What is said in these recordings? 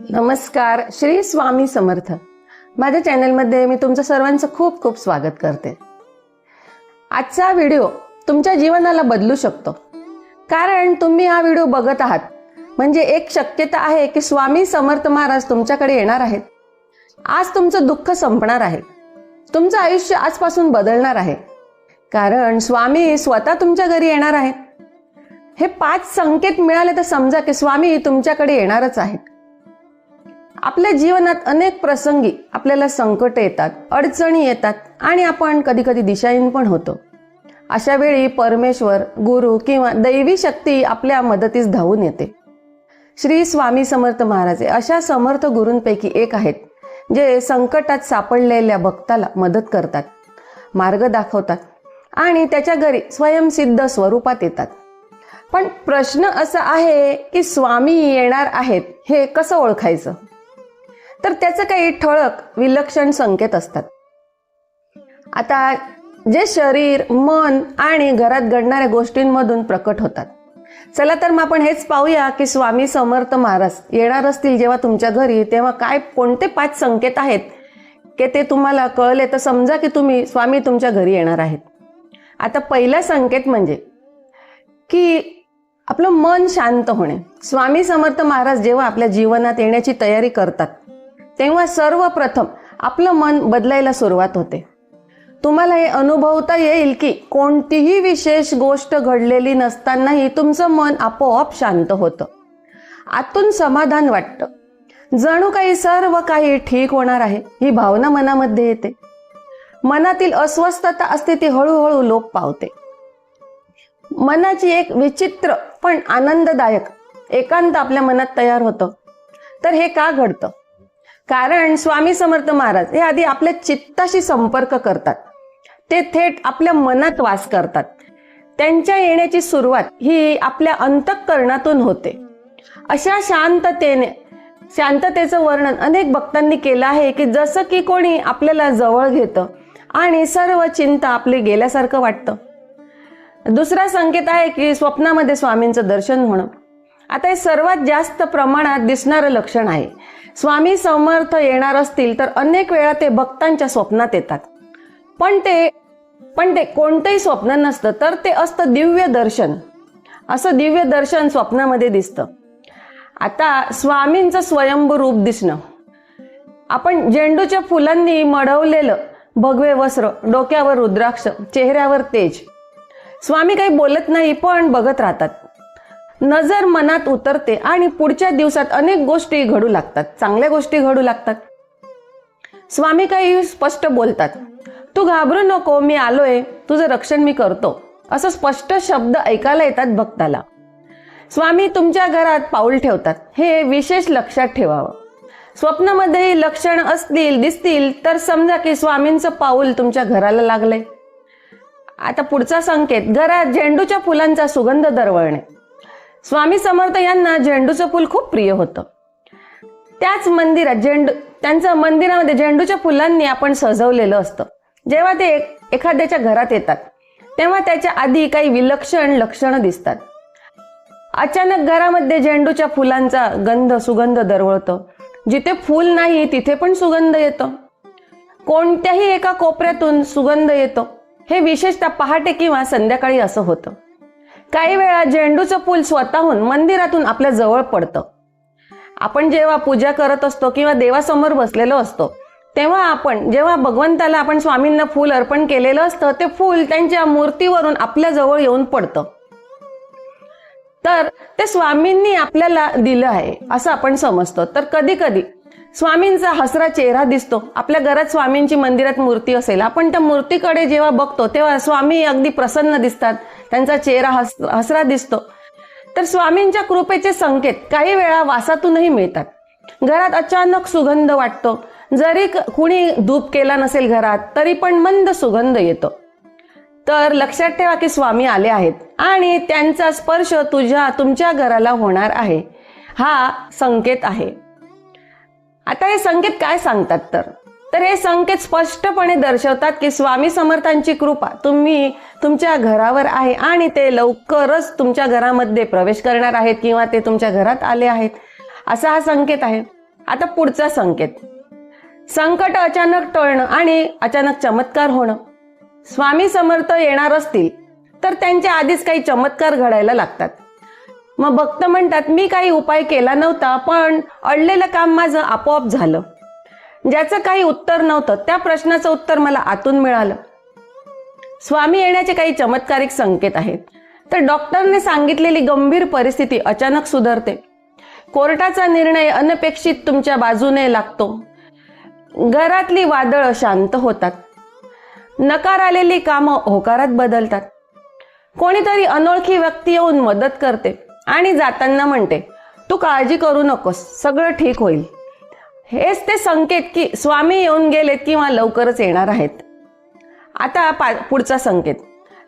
नमस्कार श्री स्वामी समर्थ. माझ्या चॅनलमध्ये मी तुमचं सर्वांचं खूप खूप स्वागत करते. आजचा व्हिडिओ तुमच्या जीवनाला बदलू शकतो. कारण तुम्ही हा व्हिडिओ बघत आहात. म्हणजे एक शक्यता आहे की स्वामी समर्थ महाराज तुमच्याकडे येणार आहेत. आज तुमचं दुःख संपणार आहे. तुमचं आयुष्य आजपासून बदलणार आहे. कारण स्वामी स्वतः तुमच्या घरी येणार आहेत. हे पाच संकेत मिळाले तर समजा की स्वामी तुमच्याकडे येणारच आहेत. आपल्या जीवनात अनेक प्रसंगी आपल्याला संकट येतात अडचणी येतात आणि आपण कधी कधी दिशाहीन पण होतो. अशा वेळी परमेश्वर गुरु किंवा दैवी शक्ती आपल्या मदतीस धावून येते. श्री स्वामी समर्थ महाराज अशा समर्थ गुरूंपैकी एक आहेत जे संकटात सापडलेल्या भक्ताला मदत करतात मार्ग दाखवतात आणि त्याच्या घरी स्वयंसिद्ध स्वरूपात येतात. पण प्रश्न असा आहे की स्वामी येणार आहेत हे कसं ओळखायचं? तर त्याचं काही ठळक विलक्षण संकेत असतात. आता जे शरीर मन आणि घरात घडणाऱ्या गोष्टींमधून प्रकट होतात. चला तर मग आपण हेच पाहूया की स्वामी समर्थ महाराज येणार असतील जेव्हा तुमच्या घरी तेव्हा काय कोणते पाच संकेत आहेत? की ते तुम्हाला कळले तर समजा की तुम्ही स्वामी तुमच्या घरी येणार आहेत. आता पहिला संकेत म्हणजे की आपलं मन शांत होणे. स्वामी समर्थ महाराज जेव्हा आपल्या जीवनात येण्याची तयारी करतात तेव्हा सर्वप्रथम आपलं मन बदलायला सुरुवात होते. तुम्हाला हे अनुभवता येईल की कोणतीही विशेष गोष्ट घडलेली नसतानाही तुमचं मन आपोआप शांत होतं. आतून समाधान वाटतं. जणू काही सर्व काही ठीक होणार आहे ही भावना मनामध्ये येते. मनातील अस्वस्थता असते ती हळूहळू लोप पावते. मनाची एक विचित्र पण आनंददायक एकांत आपल्या मनात तयार होतं. तर हे का घडतं? कारण स्वामी समर्थ महाराज हे आधी आपल्या चित्ताशी संपर्क करतात. ते थेट आपल्या मनात वास करतात. त्यांच्या येण्याची सुरुवात ही आपल्या अंतःकरणातून होते. अशा शांततेने शांततेचं वर्णन अनेक भक्तांनी केलं आहे की जसं की कोणी आपल्याला जवळ घेतं आणि सर्व चिंता आपली गेल्यासारखं वाटतं. दुसरा संकेत आहे की स्वप्नामध्ये स्वामींचं दर्शन होणं. आता हे सर्वात जास्त प्रमाणात दिसणारं लक्षण आहे. स्वामी समर्थ येणार असतील तर अनेक वेळा ते भक्तांच्या स्वप्नात येतात. पण ते पण ते कोणतंही स्वप्न नसतं तर ते असतं दिव्य दर्शन. असं दिव्य दर्शन स्वप्नामध्ये दिसतं. आता स्वामींचं स्वयंभू रूप दिसणं. आपण झेंडूच्या फुलांनी मढवलेलं भगवे वस्त्र डोक्यावर रुद्राक्ष चेहऱ्यावर तेज. स्वामी काही बोलत नाही पण बघत राहतात. नजर मनात उतरते आणि पुढच्या दिवसात अनेक गोष्टी घडू लागतात. चांगल्या गोष्टी घडू लागतात. स्वामी काही स्पष्ट बोलतात. तू घाबरू नको मी आलोय. तुझं रक्षण मी करतो. असं स्पष्ट शब्द ऐकायला येतात भक्ताला. स्वामी तुमच्या घरात पाऊल ठेवतात. हे विशेष लक्षात ठेवावं. स्वप्नामध्ये लक्षण असतील दिसतील तर समजा की स्वामींचं पाऊल तुमच्या घराला लागलंय. आता पुढचा संकेत. घरात झेंडूच्या फुलांचा सुगंध दरवळणे. स्वामी समर्थ यांना झेंडूचं फुल खूप प्रिय होतं. त्याच मंदिरात झेंडू त्यांचं मंदिरामध्ये झेंडूच्या फुलांनी आपण सजवलेलं असतं. जेव्हा ते एखाद्याच्या घरात येतात तेव्हा त्याच्या आधी काही विलक्षण लक्षणं दिसतात. अचानक घरामध्ये झेंडूच्या फुलांचा गंध सुगंध दरवळतो. जिथे फूल नाही तिथे पण सुगंध येतो. कोणत्याही एका कोपऱ्यातून सुगंध येतो. हे विशेषतः पहाटे किंवा संध्याकाळी असं होतं. काही वेळा झेंडूचं फूल स्वतःहून मंदिरातून आपल्या जवळ पडतं. आपण जेव्हा पूजा करत असतो किंवा देवासमोर बसलेलो असतो तेव्हा आपण जेव्हा भगवंताला आपण स्वामींना फूल अर्पण केलेलं असतं ते फूल त्यांच्या मूर्तीवरून आपल्या जवळ येऊन पडतं. तर ते स्वामींनी आपल्याला दिलं आहे असं आपण समजतो. तर कधी कधी स्वामींचा हसरा चेहरा दिसतो. आपल्या घरात स्वामींची मंदिरात मूर्ती असेल. आपण त्या मूर्तीकडे जेव्हा बघतो तेव्हा स्वामी अगदी प्रसन्न दिसतात. त्यांचा चेहरा हस हसरा दिसतो. तर स्वामींच्या कृपेचे संकेत काही वेळा वासातूनही मिळतात. घरात अचानक सुगंध वाटतो. जरी कुणी धूप केला नसेल घरात तरी पण मंद सुगंध येतो. तर लक्षात ठेवा की स्वामी आले आहेत आणि त्यांचा स्पर्श तुझ्या तुमच्या घराला होणार आहे. हा संकेत आहे. आता हे संकेत काय सांगतात तर? तर हे संकेत स्पष्टपणे दर्शवतात की स्वामी समर्थांची कृपा तुम्ही तुमच्या घरावर आहे आणि ते लवकरच तुमच्या घरामध्ये प्रवेश करणार आहेत किंवा ते तुमच्या घरात आले आहेत. असा हा संकेत आहे. आता पुढचा संकेत. संकट अचानक टळणं आणि अचानक चमत्कार होणं. स्वामी समर्थ येणार असतील तर त्यांच्या आधीच काही चमत्कार घडायला लागतात. मग भक्त म्हणतात मी काही उपाय केला नव्हता पण अडलेलं काम माझं आपोआप झालं. ज्याचं काही उत्तर नव्हतं त्या प्रश्नाचं उत्तर मला आतून मिळालं. स्वामी येण्याचे काही चमत्कारिक संकेत आहेत. तर डॉक्टरने सांगितलेली गंभीर परिस्थिती अचानक सुधारते. कोर्टाचा निर्णय अनपेक्षित तुमच्या बाजूने लागतो. घरातली वादळं शांत होतात. नकार आलेली कामं होकारात बदलतात. कोणीतरी अनोळखी व्यक्ती येऊन मदत करते. आणि जाताना म्हणते तू काळजी करू नकोस सगळं ठीक होईल. हेच ते संकेत की स्वामी येऊन गेलेत किंवा लवकरच येणार आहेत. आता पा पुढचा संकेत.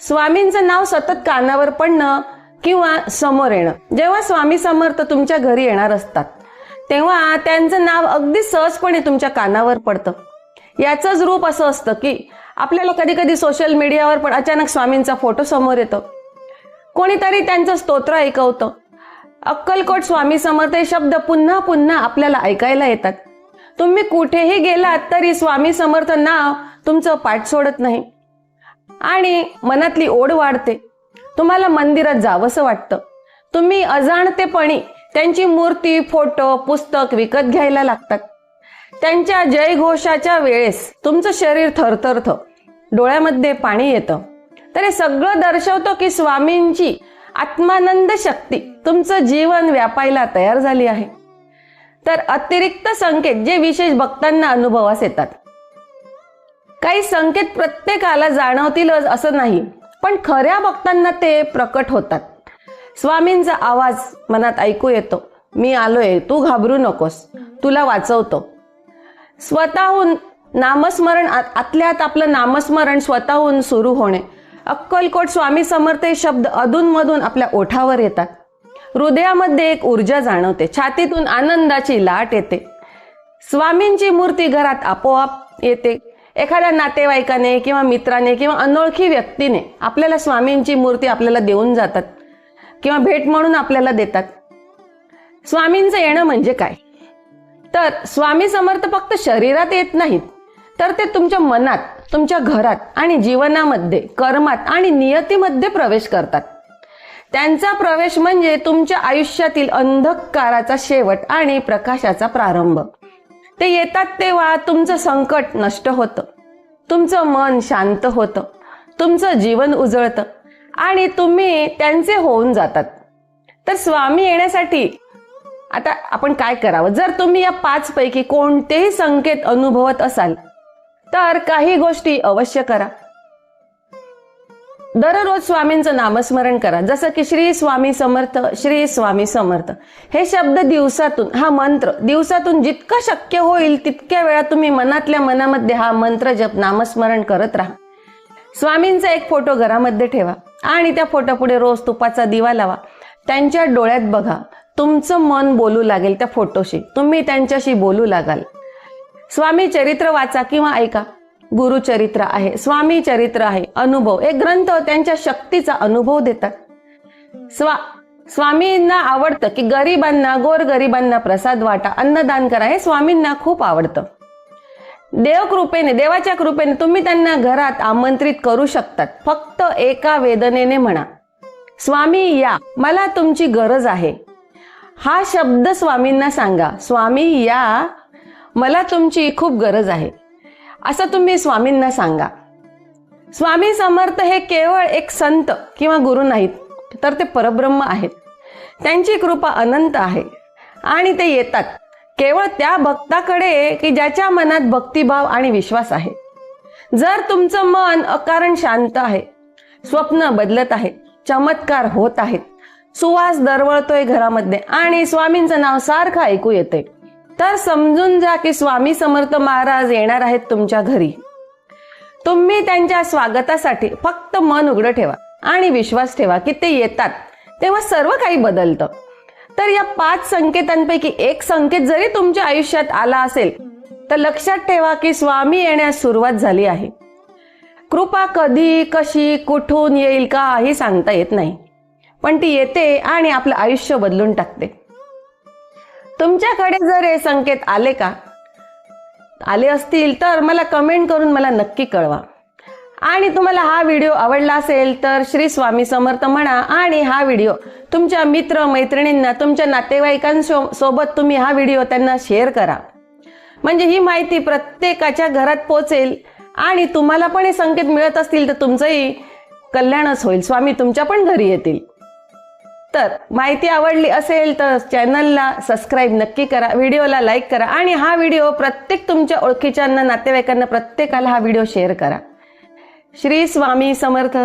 स्वामींचं नाव सतत कानावर पडणं किंवा समोर येणं. जेव्हा स्वामी समर्थ तुमच्या घरी येणार असतात तेव्हा त्यांचं नाव अगदी सहजपणे तुमच्या कानावर पडतं. याचंच रूप असं असतं की आपल्याला कधी कधी सोशल मीडियावर पण अचानक स्वामींचा फोटो समोर येतो. कोणीतरी त्यांचं स्तोत्र ऐकवतं. अक्कलकोट स्वामी समर्थ हे शब्द पुन्हा पुन्हा आपल्याला ऐकायला येतात. तुम्ही कुठेही गेलात तरी स्वामी समर्थ नाव तुमचं पाठ सोडत नाही. आणि मनातली ओढ वाढते. तुम्हाला मंदिरात जावंसं वाटतं. तुम्ही अजाणतेपणी त्यांची मूर्ती फोटो पुस्तक विकत घ्यायला लागतात. त्यांच्या जयघोषाच्या वेळेस तुमचं शरीर थरथरतं. डोळ्यामध्ये पाणी येतं. तर हे सगळं दर्शवतो की स्वामींची आत्मानंद शक्ती तुमचं जीवन व्यापायला तयार झाली आहे. तर अतिरिक्त संकेत जे विशेष भक्तांना अनुभवास येतात. काही संकेत प्रत्येकाला जाणवतीलच असं नाही पण खऱ्या भक्तांना ते प्रकट होतात. स्वामींचा आवाज मनात ऐकू येतो. मी आलोय तू घाबरू नकोस तुला वाचवतो. स्वतःहून नामस्मरण आतल्या आत आपलं नामस्मरण स्वतःहून सुरू होणे. अक्कलकोट स्वामी समर्थ हे शब्द अधूनमधून आपल्या ओठावर येतात. हृदयामध्ये एक ऊर्जा जाणवते. छातीतून आनंदाची लाट येते. स्वामींची मूर्ती घरात आपोआप येते. एखाद्या नातेवाईकाने किंवा मित्राने किंवा अनोळखी व्यक्तीने आपल्याला स्वामींची मूर्ती आपल्याला देऊन जातात किंवा भेट म्हणून आपल्याला देतात. स्वामींचं येणं म्हणजे काय? तर स्वामी समर्थ फक्त शरीरात येत नाहीत तर ते तुमच्या मनात तुमच्या घरात आणि जीवनामध्ये कर्मात आणि नियतीमध्ये प्रवेश करतात. त्यांचा प्रवेश म्हणजे तुमच्या आयुष्यातील अंधकाराचा शेवट आणि प्रकाशाचा प्रारंभ. ते येतात तेव्हा तुमचं संकट नष्ट होतं. तुमचं मन शांत होतं. तुमचं जीवन उजळतं आणि तुम्ही त्यांचे होऊन जातात. तर स्वामी येण्यासाठी आता आपण काय करावं? जर तुम्ही या पाचपैकी कोणतेही संकेत अनुभवत असाल तर काही गोष्टी अवश्य करा. दररोज स्वामींचं नामस्मरण करा. जसं की श्री स्वामी समर्थ श्री स्वामी समर्थ. हे शब्द दिवसातून हा मंत्र दिवसातून जितकं शक्य होईल तितक्या वेळा तुम्ही मनातल्या मनामध्ये हा मंत्र जप नामस्मरण करत राहा. स्वामींचा एक फोटो घरामध्ये ठेवा आणि त्या फोटो पुढे रोज तुपाचा दिवा लावा. त्यांच्या डोळ्यात बघा तुमचं मन बोलू लागेल त्या फोटोशी. तुम्ही त्यांच्याशी बोलू लागाल. स्वामी चरित्र वाचा किंवा ऐका. गुरुचरित्र आहे स्वामी चरित्र आहे अनुभव. एक ग्रंथ त्यांच्या शक्तीचा अनुभव देतात. स्वा स्वामींना आवडतं की गरिबांना गोरगरिबांना प्रसाद वाटा अन्नदान करा हे स्वामींना खूप आवडतं. देव कृपेने देवाच्या कृपेने तुम्ही त्यांना घरात आमंत्रित करू शकतात. फक्त एका वेदनेने म्हणा स्वामी या मला तुमची गरज आहे. हा शब्द स्वामींना सांगा स्वामी या मला तुमची खूप गरज आहे. असं तुम्ही स्वामींना सांगा. स्वामी समर्थ हे केवळ एक संत किंवा गुरु नाहीत तर ते परब्रह्म आहेत. त्यांची कृपा अनंत आहे. आणि ते येतात. केवळ त्या भक्ताकडे की ज्याच्या मनात भक्तिभाव आणि विश्वास आहे. जर तुमचं मन अकारण शांत आहे स्वप्न बदलत आहे चमत्कार होत आहेत सुवास दरवळतोय घरामध्ये आणि स्वामींचं नाव सारखं ऐकू येते तर समजून जा की स्वामी समर्थ महाराज येणार आहेत तुमच्या घरी. तुम्ही त्यांच्या स्वागतासाठी फक्त मन उघडं ठेवा आणि विश्वास ठेवा की ते येतात. तेव्हा सर्व काही बदलतं. तर या पाच संकेतांपैकी एक संकेत जरी तुमच्या आयुष्यात आला असेल तर लक्षात ठेवा की स्वामी येण्यास सुरुवात झाली आहे. कृपा कधी कशी कुठून येईल का हे सांगता येत नाही. पण ती येते आणि आपलं आयुष्य बदलून टाकते. तुमच्याकडे जर हे संकेत आले का? आले असतील तर मला कमेंट करून मला नक्की कळवा. आणि तुम्हाला हा व्हिडिओ आवडला असेल तर श्री स्वामी समर्थ म्हणा आणि हा व्हिडिओ तुमच्या मित्र मैत्रिणींना तुमच्या नातेवाईकांसो सोबत तुम्ही हा व्हिडिओ त्यांना शेअर करा. म्हणजे ही माहिती प्रत्येकाच्या घरात पोचेल आणि तुम्हाला पण हे संकेत मिळत असतील तर तुमचंही कल्याणच होईल. स्वामी तुमच्या पण घरी येतील. तर माहिती आवडली असेल तर चॅनलला सबस्क्राईब नक्की करा व्हिडिओला लाईक करा आणि हा व्हिडिओ प्रत्येक तुमच्या ओळखीच्यांना नातेवाईकांना प्रत्येकाला हा व्हिडिओ शेअर करा. श्री स्वामी समर्थ.